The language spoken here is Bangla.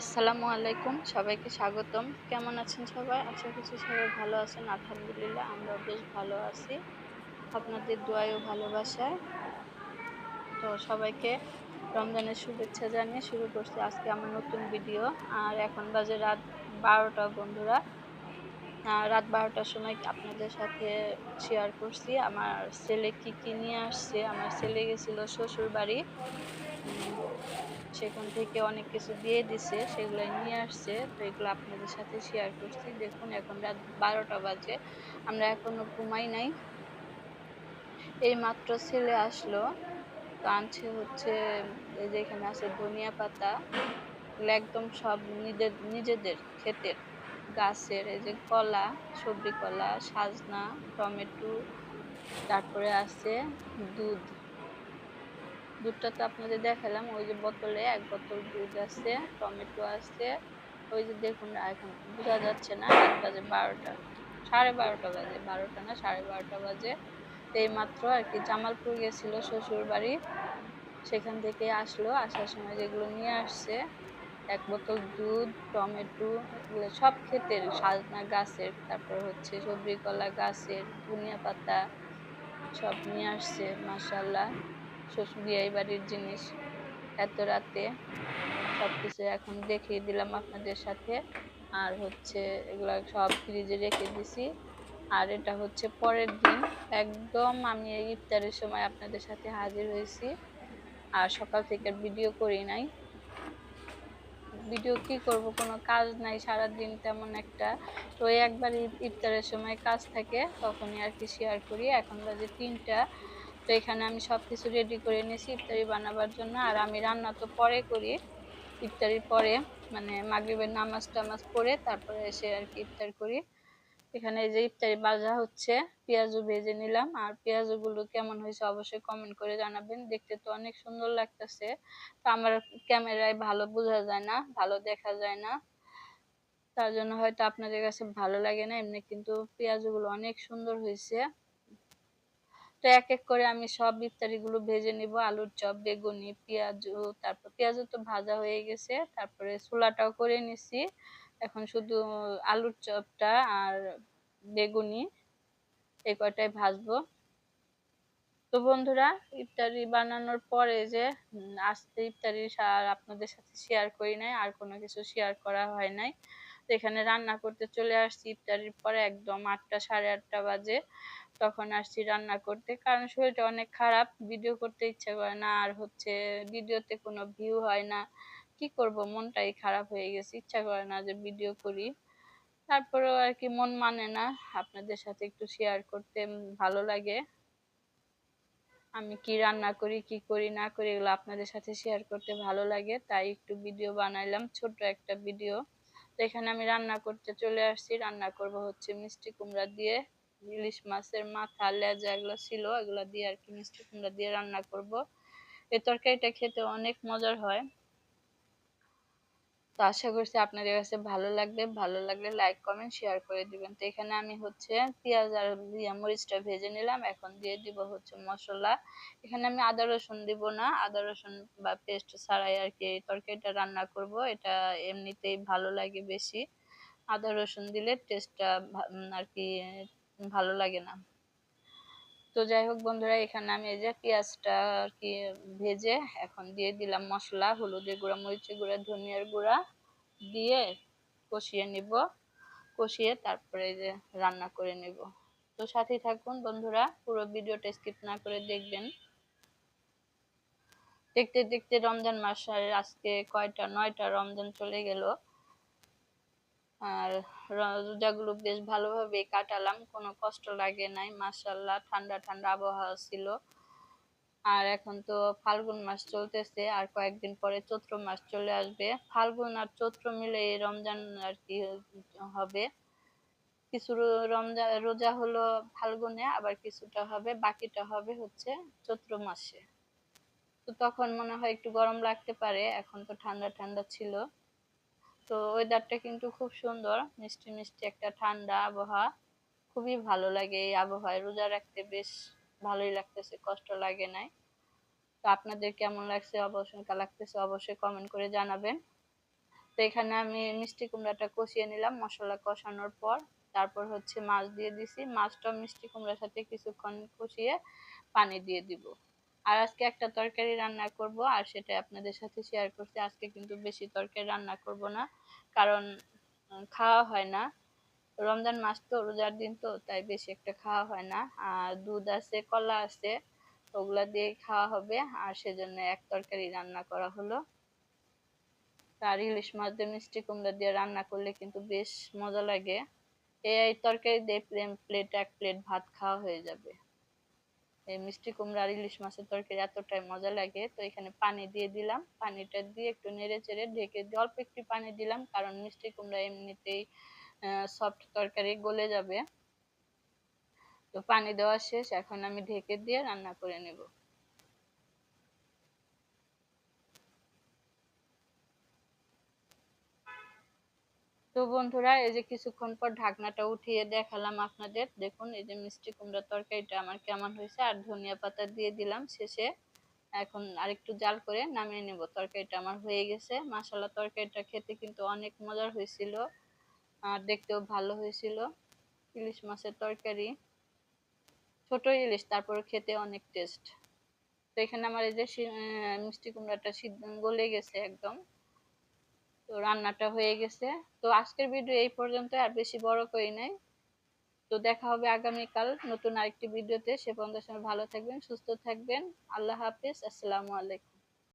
আসসালামু আলাইকুম, সবাইকে স্বাগতম। কেমন আছেন সবাই? আশা করছি সবাই ভালো আছেন। আলহামদুলিল্লাহ আমরাও বেশ ভালো আছি। আপনাদের দোয়াইও ভালোবাসায়। তো সবাইকে রমজানের শুভেচ্ছা জানিয়ে শুরু করছি আজকে আমার নতুন ভিডিও। আর এখন বাজে রাত বারোটা, বন্ধুরা। রাত বারোটার সময় আপনাদের সাথে শেয়ার করছি। আমার ছেলে কি কি নিয়ে আসছে? আমার ছেলে গেছিল শ্বশুর বাড়ি। সেখান থেকে অনেক কিছু দিয়ে দিছে সেগুলো নিয়ে আসছে। তো এগুলো আপনাদের সাথে শেয়ার করছি। দেখুন, এখন রাত বারোটা বাজে। আমরা এখনও ঘুমাই নাই। এই মাত্র ছেলে আসলো। তো আনছে হচ্ছে, এই যে এখানে আছে ধনিয়া পাতা। একদম সব নিজের নিজেদের ক্ষেতের। গাছের এই যে কলা, সবজি কলা, সাজনা, টমেটো, তারপরে আছে দুধ। দুধটা তো আপনাদের দেখালাম, ওই যে বোতলে এক বোতল দুধ আছে, টমেটো আছে, ওই যে দেখুন এখন বোঝা যাচ্ছে না এক বাজে বারোটা, সাড়ে বারোটা বাজে, বারোটা না, সাড়ে বারোটা বাজে। এই মাত্র আর কি জামালপুর গেছিল শ্বশুর বাড়ি সেখান থেকে আসলো, আসার সময় যেগুলো নিয়ে আসছে এক বোতল দুধ, টমেটো, এগুলো সব ক্ষেতের সাজনা গাছের, তারপর হচ্ছে সবজি কলা গাছের, ধনিয়া পাতা সব নিয়ে আসছে মাসাল্লাহ শ্বশুর বিয়ে বাড়ির জিনিস এত রাতে। সব কিছু এখন দেখিয়ে দিলাম আপনাদের সাথে। আর হচ্ছে এগুলো সব ফ্রিজে রেখে দিছি। আর এটা হচ্ছে পরের দিন। একদম আমি এই ইফতারের সময় আপনাদের সাথে হাজির হয়েছি। আর সকাল থেকে ভিডিও করি নাই। ভিডিও কি করব? কোনো কাজ নাই সারা দিন তেমন একটা। তো একবার ইফতারের সময় কাজ থাকে, তখনই আর কি শেয়ার করি। এখন বাজে তিনটা। তো এখানে আমি সব কিছু রেডি করে নিয়েছি ইফতারি বানাবার জন্য। আর আমি রান্না তো পরে করি, ইফতারির পরে। মানে মাগরিবের নামাজ টামাজ পড়ে তারপরে এসে আর কি ইফতার করি। এখানে যে ইফতারি বাজা হচ্ছে, পেঁয়াজও ভেজে নিলাম। আর পেঁয়াজগুলো কেমন হয়েছে অবশ্যই কমেন্ট করে জানাবেন। দেখতে তো অনেক সুন্দর লাগতেছে। তো আমার ক্যামেরায় ভালো বোঝা যায় না, ভালো দেখা যায় না। তার জন্য হয়তো আপনাদের কাছে ভালো লাগে না, এমনি কিন্তু পেঁয়াজগুলো অনেক সুন্দর হয়েছে। তো এক এক করে আমি সব ইফতারিগুলো ভেজে নিব। আলুর চপ, বেগুনি পেঁয়াজ তারপর পেঁয়াজও তো ভাজা হয়ে গেছে। তারপরে ছোলাটাও করে নিছি। এখন শুধু আলুর চপটা আর বেগুনি এই কয়টাই ভাজবো? তো বন্ধুরা, ইফতারি বানানোর পরে যে আজকে ইফতারি আর আপনাদের সাথে শেয়ার করি নাই, আর কোনো কিছু শেয়ার করা হয় নাই। তো এখানে রান্না করতে চলে আসছি, ইফতারির পরে একদম আটটা সাড়ে আটটা বাজে। তখন আসছি রান্না করতে, কারণ শরীরটা অনেক খারাপ ভিডিও করতে ইচ্ছে করে না, আর হচ্ছে ভিডিওতে কোনো ভিউ হয় না। কি করব? মনটাই খারাপ হয়ে গেছে। ইচ্ছা করে না যে ভিডিও করি। তারপরেও আর কি মন মানে না। আপনাদের সাথে একটু শেয়ার করতে ভালো লাগে। আমি কি রান্না করি, কি করি, না করি এগুলো আপনাদের সাথে শেয়ার করতে ভালো লাগে। তাই একটু ভিডিও বানাইলাম, ছোট্ট একটা ভিডিও তো এখানে আমি রান্না করতে চলে আসছি। রান্না করব হচ্ছে মিষ্টি কুমড়া দিয়ে। ইলিশ মাছের মাথা, লেজা এগুলো ছিল, এগুলো দিয়ে আর কি মিষ্টি কুমড়া দিয়ে রান্না করব। এই তরকারিটা খেতে অনেক মজার হয়। তো আশা করছি আপনাদের কাছে ভালো লাগবে। ভালো লাগলে লাইক কমেন্ট শেয়ার করে দিবেন। তো এখানে আমি হচ্ছে পেঁয়াজ আর দিয়া মরিচটা ভেজে নিলাম। এখন দিয়ে দিব হচ্ছে মশলা। এখানে আমি আদা রসুন দিব না। আদা রসুন বা পেস্ট ছাড়াই আর কি তরকারিটা রান্না করব। এটা এমনিতেই ভালো লাগে বেশি। আদা রসুন দিলে টেস্টটা আর কি ভালো লাগে না। তো যাই হোক বন্ধুরা, এখানে আমি এই যে পেঁয়াজটা আর কি ভেজে এখন দিয়ে দিলাম মশলা, হলুদের গুঁড়া, মরিচের গুঁড়া, ধনিয়ার গুঁড়া দিয়ে কষিয়ে নিব। কষিয়ে তারপরে যে রান্না করে নেব। তো সাথেই থাকুন বন্ধুরা, পুরো ভিডিওটা স্কিপ না করে দেখবেন। দেখতে দেখতে রমজান মাস আজকে কয়টা, নয়টা রমজান চলে গেল। আর রোজাগুলো বেশ ভালোভাবে কাটালাম, কোনো কষ্ট লাগে নাই মাসাল্লাহ ঠান্ডা ঠান্ডা আবহাওয়া ছিল। আর এখন তো ফাল্গুন মাস চলতেছে, আর কয়েকদিন পরে চৈত্র মাস চলে আসবে। ফাল্গুন আর চৈত্র মিলে রমজান আর কি হবে। কিছু রমজান রোজা হলো ফাল্গুনে, আবার কিছুটা হবে, বাকিটা হবে হচ্ছে চৈত্র মাসে। তো তখন মনে হয় একটু গরম লাগতে পারে, এখন তো ঠান্ডা ঠান্ডা ছিল। তো ওয়েদারটা কিন্তু খুব সুন্দর। মিষ্টি মিষ্টি একটা ঠান্ডা আবহাওয়া। খুবই ভালো লাগে এই আবহাওয়ায়। রোজা রাখতে বেশ ভালোই লাগতেছে, কষ্ট লাগে নাই। তো আপনাদের কেমন লাগছে? অবশ্যই লাগতেছে অবশ্যই কমেন্ট করে জানাবেন। তো এখানে আমি মিষ্টি কুমড়াটা কষিয়ে নিলাম, মশলা কষানোর পর। তারপর হচ্ছে মাছ দিয়ে দিছি। মাছটা মিষ্টি কুমড়ার সাথে কিছুক্ষণ কষিয়ে পানি দিয়ে দিব। আর আজকে একটা তরকারি রান্না করব, আর সেটা আপনাদের সাথে শেয়ার করছি। আজকে কিন্তু বেশি তরকারি রান্না করব না, কারণ খাওয়া হয় না। রমজান মাস তো, রোজার দিন তো, তাই বেশি একটা খাওয়া হয় না। আর দুধ আছে, কলা আছে, ওগুলা দিয়ে খাওয়া হবে। আর সেজন্য এক তরকারি রান্না করা হলো। আর ইলিশ মাছ দিয়ে, মিষ্টি কুমড়া দিয়ে রান্না করলে কিন্তু বেশ মজা লাগে। এই তরকারি দিয়ে প্লেট, এক প্লেট ভাত খাওয়া হয়ে যাবে। মিষ্টি কুমড়া আর ইলিশ মাছের তরকারি এতটাই মজা লাগে। তো এখানে পানি দিয়ে দিলাম। পানিটা দিয়ে একটু নেড়ে চেড়ে ঢেকে দিয়ে অল্প একটু পানি দিলাম, কারণ মিষ্টি কুমড়া এমনিতেই সফট তরকারি গলে যাবে। তো পানি দেওয়া শেষ। এখন আমি ঢেকে দিয়ে রান্না করে নেব। তো বন্ধুরা, এই যে কিছুক্ষণ পর ঢাকনাটা উঠিয়ে দেখালাম আপনাদের। দেখুন, এই যে মিষ্টি কুমড়ার তরকারিটা আমার কেমন হয়েছে। আর ধনিয়া পাতা দিয়ে দিলাম শেষে। এখন আরেকটু জাল করে নামিয়ে নেব। তরকারিটা আমার হয়ে গেছে। মাসালা তরকারিটা খেতে কিন্তু অনেক মজার হয়েছিল। আর দেখতেও ভালো হয়েছিল। ইলিশ মাছের তরকারি। ছোট ইলিশ তারপর খেতে অনেক টেস্ট। তো এখানে আমার এই যে মিষ্টি কুমড়াটা সিদ্ধ গলে গেছে একদম। তো রান্নাটা হয়ে গেছে। তো আজকের ভিডিও এই পর্যন্ত, আর বেশি বড় করি নাই। তো দেখা হবে আগামীকাল নতুন আরেকটি ভিডিওতে সে পর্যন্ত ভালো থাকবেন, সুস্থ থাকবেন। আল্লাহ হাফিজ, আসসালামু আলাইকুম।